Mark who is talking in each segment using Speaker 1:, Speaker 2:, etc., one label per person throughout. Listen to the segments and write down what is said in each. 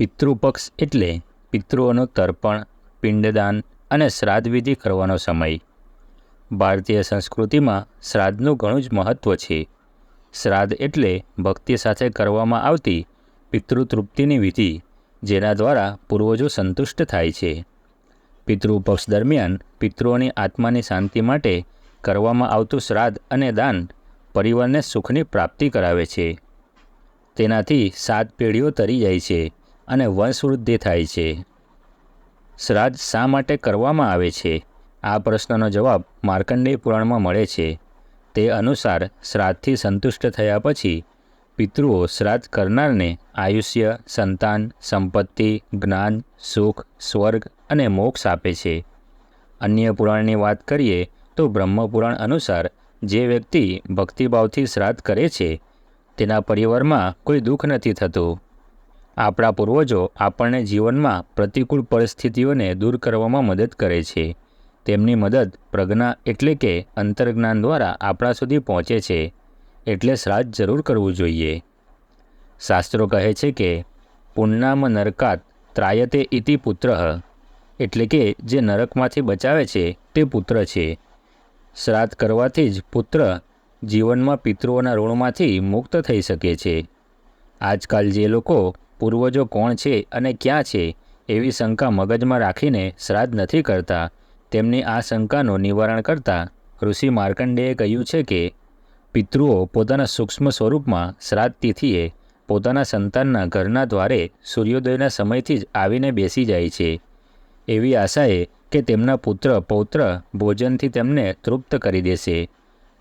Speaker 1: પિતૃપક્ષ એટલે પિતૃઓનું તર્પણ, પિંડદાન અને શ્રાદ્ધ વિધિ કરવાનો સમય. ભારતીય સંસ્કૃતિમાં શ્રાદ્ધનું ઘણું જ મહત્ત્વ છે. શ્રાદ્ધ એટલે ભક્તિ સાથે કરવામાં આવતી પિતૃતૃપ્તિની વિધિ, જેના દ્વારા પૂર્વજો સંતુષ્ટ થાય છે. પિતૃપક્ષ દરમિયાન પિતૃઓની આત્માની શાંતિ માટે કરવામાં આવતું શ્રાદ્ધ અને દાન પરિવારને સુખની પ્રાપ્તિ કરાવે છે. તેનાથી સાત પેઢીઓ તરી જાય છે. અને વંશવૃદ્ધિ થાય છે. શ્રાદ્ધ શા માટે કરવામાં આવે છે? આ પ્રશ્નનો જવાબ માર્કંડેય પુરાણમાં મળે છે. તે અનુસાર શ્રાદ્ધથી સંતુષ્ટ થયા પછી પિતૃઓ શ્રાદ્ધ કરનારને આયુષ્ય, સંતાન, સંપત્તિ, જ્ઞાન, સુખ, સ્વર્ગ અને મોક્ષ આપે છે. અન્ય પુરાણની વાત કરીએ તો બ્રહ્મપુરાણ અનુસાર જે વ્યક્તિ ભક્તિભાવથી શ્રાદ્ધ કરે છે, તેના પરિવારમાં કોઈ દુઃખ નથી થતું. આપણા પૂર્વજો આપણને જીવનમાં પ્રતિકૂળ પરિસ્થિતિઓને દૂર કરવામાં મદદ કરે છે. તેમની મદદ પ્રજ્ઞા એટલે કે અંતર્જ્ઞાન દ્વારા આપણા સુધી પહોંચે છે. એટલે શ્રાદ્ધ જરૂર કરવું જોઈએ. શાસ્ત્રો કહે છે કે પુણ્યામ નરકાત ત્રાયતે ઇતિ પુત્ર. એટલે કે, જે નરકમાંથી બચાવે છે, તે પુત્ર છે. શ્રાદ્ધ કરવાથી જ પુત્ર જીવનમાં પિતૃઓના ઋણમાંથી મુક્ત થઈ શકે છે. આજકાલ જે લોકો પૂર્વજો કોણ છે અને ક્યાં છે એવી શંકા મગજમાં રાખીને શ્રાદ્ધ નથી કરતા. તેમની આ શંકાનું નિવારણ કરતાં ઋષિ માર્કંડેયે કહ્યું છે કે, પિતૃઓ પોતાના સૂક્ષ્મ સ્વરૂપમાં શ્રાદ્ધ તિથિએ પોતાના સંતાનના ઘરના દ્વારે સૂર્યોદયના સમયથી જ આવીને બેસી જાય છે. એવી આશાએ કે તેમના પુત્ર પૌત્ર ભોજનથી તેમને તૃપ્ત કરી દેશે.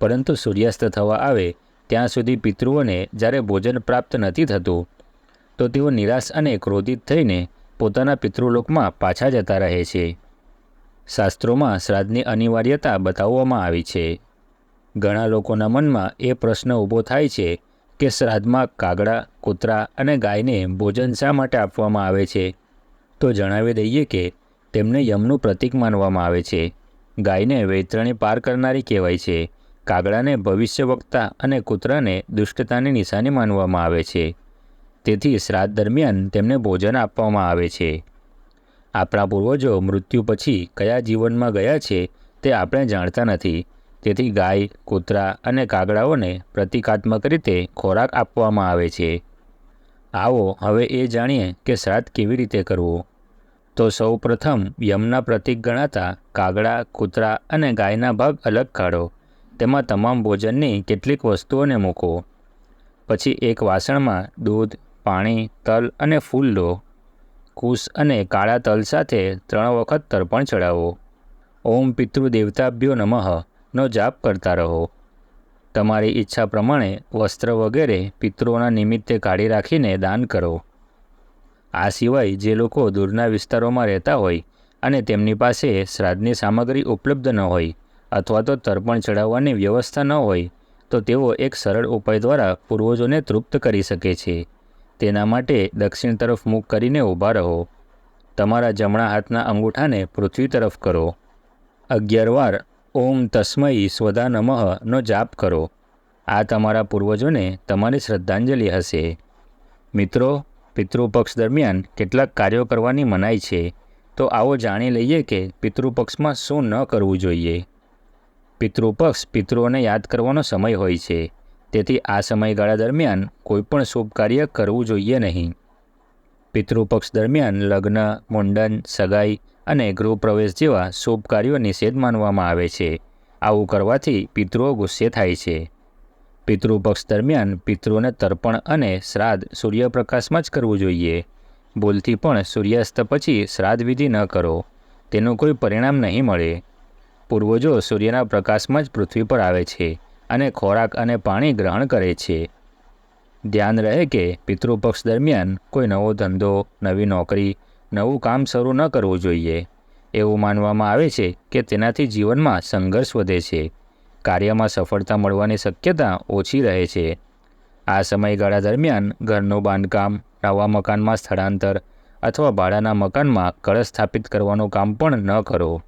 Speaker 1: પરંતુ સૂર્યાસ્ત થવા આવે ત્યાં સુધી પિતૃઓને જ્યારે ભોજન પ્રાપ્ત નથી થતું તો તેઓ નિરાશ અને ક્રોધિત થઈને પોતાના પિતૃલોકમાં પાછા જતા રહે છે. શાસ્ત્રોમાં શ્રાદ્ધની અનિવાર્યતા બતાવવામાં આવી છે. ઘણા લોકોના મનમાં એ પ્રશ્ન ઊભો થાય છે કે શ્રાદ્ધમાં કાગડા, કૂતરા અને ગાયને ભોજન શા માટે આપવામાં આવે છે? તો જણાવી દઈએ કે તેમને યમનું પ્રતીક માનવામાં આવે છે. ગાયને વૈતરણી પાર કરનારી કહેવાય છે. કાગડાને ભવિષ્ય વક્તા અને કૂતરાને દુષ્ટતાની નિશાની માનવામાં આવે છે. તેથી શ્રાદ્ધ દરમિયાન તેમને ભોજન આપવામાં આવે છે. આપણા પૂર્વજો મૃત્યુ પછી કયા જીવનમાં ગયા છે તે આપણે જાણતા નથી. તેથી ગાય, કૂતરા અને કાગડાઓને પ્રતિકાત્મક રીતે ખોરાક આપવામાં આવે છે. આવો હવે એ જાણીએ કે શ્રાદ્ધ કેવી રીતે કરવું. તો સૌ પ્રથમ યમના પ્રતીક ગણાતા કાગડા, કૂતરા અને ગાયના ભાગ અલગ કાઢો. તેમાં તમામ ભોજનની કેટલીક વસ્તુઓને મૂકો. પછી એક વાસણમાં દૂધ પાણી, તલ અને ફૂલ લો કુશ અને કાળા તલ સાથે ત્રણ વખત તર્પણ ચડાવો ઓમ પિતૃદેવતાભ્યો નમઃ. નો જાપ કરતા રહો. તમારી ઈચ્છા પ્રમાણે વસ્ત્ર વગેરે પિતૃઓના નિમિત્તે કાઢી રાખીને દાન કરો. આ સિવાય જે લોકો દૂરના વિસ્તારોમાં રહેતા હોય અને તેમની પાસે શ્રાદ્ધની સામગ્રી ઉપલબ્ધ ન હોય અથવા તો તર્પણ ચડાવવાની વ્યવસ્થા ન હોય, તો તેઓ એક સરળ ઉપાય દ્વારા પૂર્વજોને તૃપ્ત કરી શકે છે. તેના માટે દક્ષિણ તરફ મુખ કરીને ઊભા રહો. તમારા જમણા હાથના અંગૂઠાને પૃથ્વી તરફ કરો. અગિયાર વાર ઓમ તસ્મય સ્વદા નમઃનો જાપ કરો. આ તમારા પૂર્વજોને તમારી શ્રદ્ધાંજલિ હશે. મિત્રો, પિતૃપક્ષ દરમિયાન કેટલાક કાર્યો કરવાની મનાઈ છે. તો આવો જાણી લઈએ કે પિતૃપક્ષમાં શું ન કરવું જોઈએ. પિતૃપક્ષ પિતૃઓને યાદ કરવાનો સમય હોય છે. તેથી આ સમયગાળા દરમિયાન કોઈપણ શુભ કાર્ય કરવું જોઈએ નહીં. પિતૃપક્ષ દરમિયાન લગ્ન, મુંડન, સગાઈ અને ગૃહપ્રવેશ જેવા શુભ કાર્યો નિષેધ માનવામાં આવે છે. આવું કરવાથી પિતૃઓ ગુસ્સે થાય છે. પિતૃપક્ષ દરમિયાન પિતૃઓને તર્પણ અને શ્રાદ્ધ સૂર્યપ્રકાશમાં જ કરવું જોઈએ. ભૂલથી પણ સૂર્યાસ્ત પછી શ્રાદ્ધ વિધિ ન કરો. તેનું કોઈ પરિણામ નહીં મળે. પૂર્વજો સૂર્યના પ્રકાશમાં જ પૃથ્વી પર આવે છે. અને ખોરાક અને પાણી ગ્રહણ કરે છે. ધ્યાન રહે કે પિતૃપક્ષ દરમિયાન કોઈ નવો ધંધો, નવી નોકરી, નવું કામ શરૂ ન કરવું જોઈએ. એવું માનવામાં આવે છે કે તેનાથી જીવનમાં સંઘર્ષ વધે છે. કાર્યમાં સફળતા મળવાની શક્યતા ઓછી રહે છે. આ સમયગાળા દરમિયાન ઘરનું બાંધકામ, નવા મકાનમાં સ્થળાંતર અથવા ભાડાના મકાનમાં કળશ સ્થાપિત કરવાનું કામ પણ ન કરો.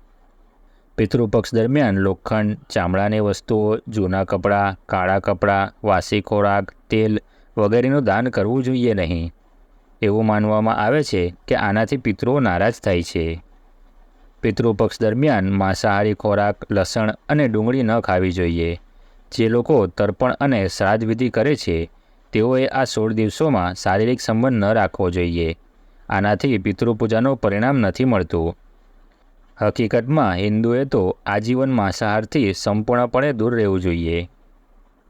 Speaker 1: પિતૃપક્ષ દરમિયાન લોખંડ, ચામડાની વસ્તુઓ, જૂના કપડાં, કાળા કપડાં, વાસી ખોરાક, તેલ વગેરેનું દાન કરવું જોઈએ નહીં. એવું માનવામાં આવે છે કે આનાથી પિતૃઓ નારાજ થાય છે. પિતૃપક્ષ દરમિયાન માંસાહારી ખોરાક, લસણ અને ડુંગળી ન ખાવી જોઈએ. જે લોકો તર્પણ અને શ્રાદ્ધ વિધિ કરે છે, તેઓએ આ સોળ દિવસોમાં શારીરિક સંબંધ ન રાખવો જોઈએ. આનાથી પિતૃપૂજાનું પરિણામ નથી મળતું. હકીકતમાં હિન્દુએ તો આજીવન માંસાહારથી સંપૂર્ણપણે દૂર રહેવું જોઈએ.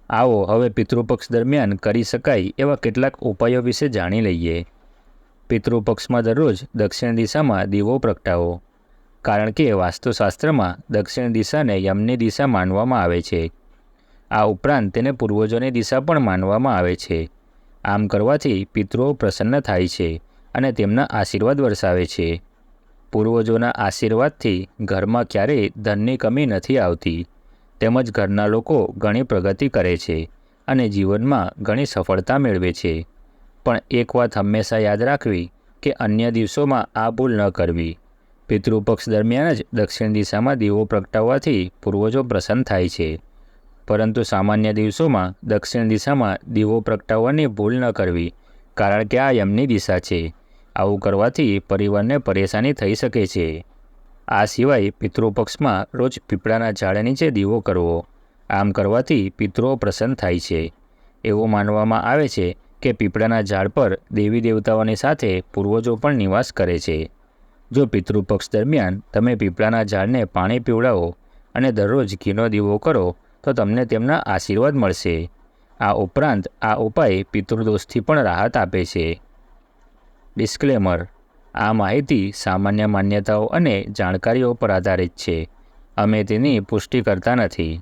Speaker 1: આવો હવે પિતૃપક્ષ દરમિયાન કરી શકાય એવા કેટલાક ઉપાયો વિશે જાણી લઈએ. પિતૃપક્ષમાં દરરોજ દક્ષિણ દિશામાં દીવો પ્રગટાવો, કારણ કે વાસ્તુશાસ્ત્રમાં દક્ષિણ દિશાને યમની દિશા માનવામાં આવે છે. આ ઉપરાંત તેને પૂર્વજોની દિશા પણ માનવામાં આવે છે. આમ કરવાથી પિતૃઓ પ્રસન્ન થાય છે અને તેમના આશીર્વાદ વરસાવે છે. પૂર્વજોના આશીર્વાદથી ઘરમાં ક્યારેય ધનની કમી નથી આવતી. તેમજ ઘરના લોકો ઘણી પ્રગતિ કરે છે અને જીવનમાં ઘણી સફળતા મેળવે છે. પણ એક વાત હંમેશા યાદ રાખવી કે અન્ય દિવસોમાં આ ભૂલ ન કરવી. પિતૃપક્ષ દરમિયાન જ દક્ષિણ દિશામાં દીવો પ્રગટાવવાથી પૂર્વજો પ્રસન્ન થાય છે. પરંતુ સામાન્ય દિવસોમાં દક્ષિણ દિશામાં દીવો પ્રગટાવવાની ભૂલ ન કરવી, કારણ કે આ યમની દિશા છે. આવું કરવાથી પરિવારને પરેશાની થઈ શકે છે. આ સિવાય પિતૃપક્ષમાં રોજ પીપળાના ઝાડ નીચે દીવો કરવો. આમ કરવાથી પિતૃઓ પ્રસન્ન થાય છે. એવું માનવામાં આવે છે કે પીપળાના ઝાડ પર દેવી દેવતાઓની સાથે પૂર્વજો પણ નિવાસ કરે છે. જો પિતૃપક્ષ દરમિયાન તમે પીપળાના ઝાડને પાણી પીવડાવો અને દરરોજ ઘીનો દીવો કરો, તો તમને તેમના આશીર્વાદ મળશે. આ ઉપરાંત આ ઉપાય પિતૃદોષથી પણ રાહત આપે છે. ડિસ્ક્લેમર. આ માહિતી સામાન્ય માન્યતાઓ અને જાણકારીઓ પર આધારિત છે. અમે તેની પુષ્ટિ કરતા નથી.